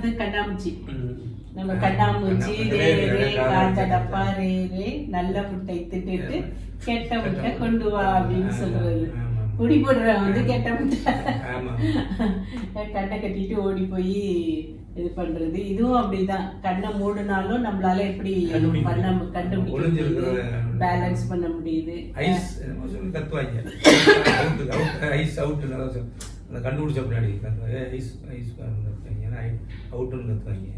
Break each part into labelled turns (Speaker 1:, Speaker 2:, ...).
Speaker 1: கண்ணாமூச்சி.
Speaker 2: கண்ணாமூச்சி,
Speaker 1: ரே காஞ்ச
Speaker 2: காஞ்ச
Speaker 1: டப்பா ரே ரே நல்ல முட்டை தின்னுட்டு கெட்ட முட்டை கொண்டு வா அப்படின்னு சொல்றது. குடி போடுறவன் வந்து கெட்ட முட்டை. கண்ணை கட்டிட்டு ஓடி போய் இது பண்றது. இதுவும் அப்படிதான். கண்ணை மூடினாலும் நம்மளால எப்படி பண்ண கண்டுபிடிக்க பேலன்ஸ் பண்ண முடியுது.
Speaker 2: ஐஸ் கத்துவாங்க. அவுட்டு அவுட் அந்த கண்டுபிடிச்ச பின்னாடி ஏ, ஐஸ் ஐஸ் அவுட்டுன்னு கத்துவாங்க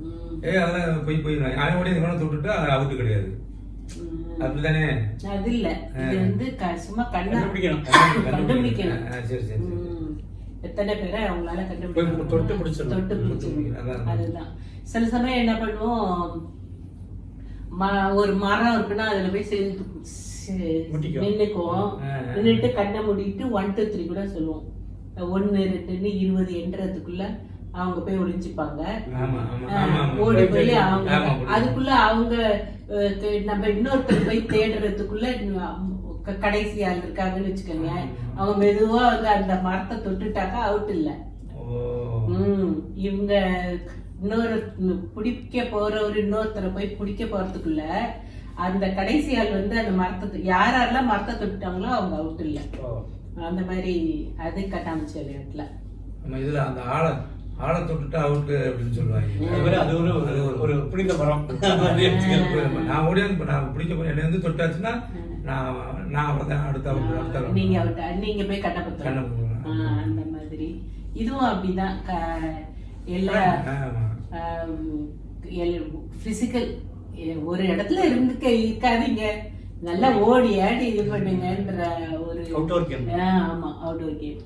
Speaker 1: உம்.
Speaker 2: ஏ அதெல்லாம் போய் போய் அவன் ஓடி இந்த தொட்டுட்டு அது அவுட்டு கிடையாது. அப்படிதானே
Speaker 1: அது இல்ல இது வந்து சும்மா கண்ணா
Speaker 3: கண்டுபிடிக்கணும்.
Speaker 1: கண்டுபிடிக்கணும்
Speaker 2: சரி சரி.
Speaker 1: எத்தனை பேரை அவங்களால
Speaker 3: போய்
Speaker 1: கண்டுபிடிக்க
Speaker 3: தொட்டு பிடிச்சிடணும்.
Speaker 1: தொட்டு பிடிச்சிடணும்.
Speaker 2: அதான்.
Speaker 1: அதுதான் சில சமயம் என்ன பண்ணுவோம் ம- ஒரு மரம் இருக்குன்னா அதுல போய் சேர்ந்து. நின்னுக்குவோம். நின்னுட்டு கண்ணை மூடிட்டு ஒன் டூ த்ரீ கூட சொல்லுவோம் ஒன்னு ரெண்டுன்னு இருபது எண்றதுக்குள்ள அவங்க போய் ஒளிஞ்சுப்பாங்க. ஓடி போய் அவங்க. அதுக்குள்ள அவங்க நம்ம இன்னொருத்தர் போய் தேடுறதுக்குள்ள கடைசி ஆள் இருக்காங்கன்னு வச்சுக்கோங்க அவங்க மெதுவா வந்து அந்த மரத்தை தொட்டுட்டாக்கா அவுட் இல்ல.
Speaker 2: ஓ.
Speaker 1: ம் இவங்க இன்னொரு பிடிக்க போறவர் இன்னொருத்தரை போய் பிடிக்க போறதுக்குள்ள அந்த கடைசி ஆள் வந்து அந்த மரத்தை யாரெல்லாம் மரத்தை தொட்டுட்டாங்களோ அவங்க அவுட் இல்ல. அந்த மாதிரி அது கட்டாமிச்சு விளையாட்டுல
Speaker 2: நம்ம இதுல அந்த ஆளை ஆளை தொட்டுட்டா அவுட்டு அப்படின்னு சொல்லுவாங்க
Speaker 3: அது ஒரு ஒரு- புனித மரம்.
Speaker 2: நான் ஓடி வந்து நான் பிடிக்க போய் என்னை வந்து தொட்டாச்சுன்னா நான் நான் அப்புறம் தான் அடுத்த அவுட் அடுத்த.
Speaker 1: நீங்க out. நீங்க போய் பத்திரம்
Speaker 2: பத்திரம்.
Speaker 1: அந்த மாதிரி இதுவும் அப்படிதான் எல்லா. பிசிக்கல் ஒரு இடத்துல இருந்துக்க இருக்காதீங்க நல்லா ஓடி ஆடி இது பண்ணுங்கன்ற ஒரு
Speaker 3: game.
Speaker 1: ஆ, ஆமா அவுட்டோர் கேம்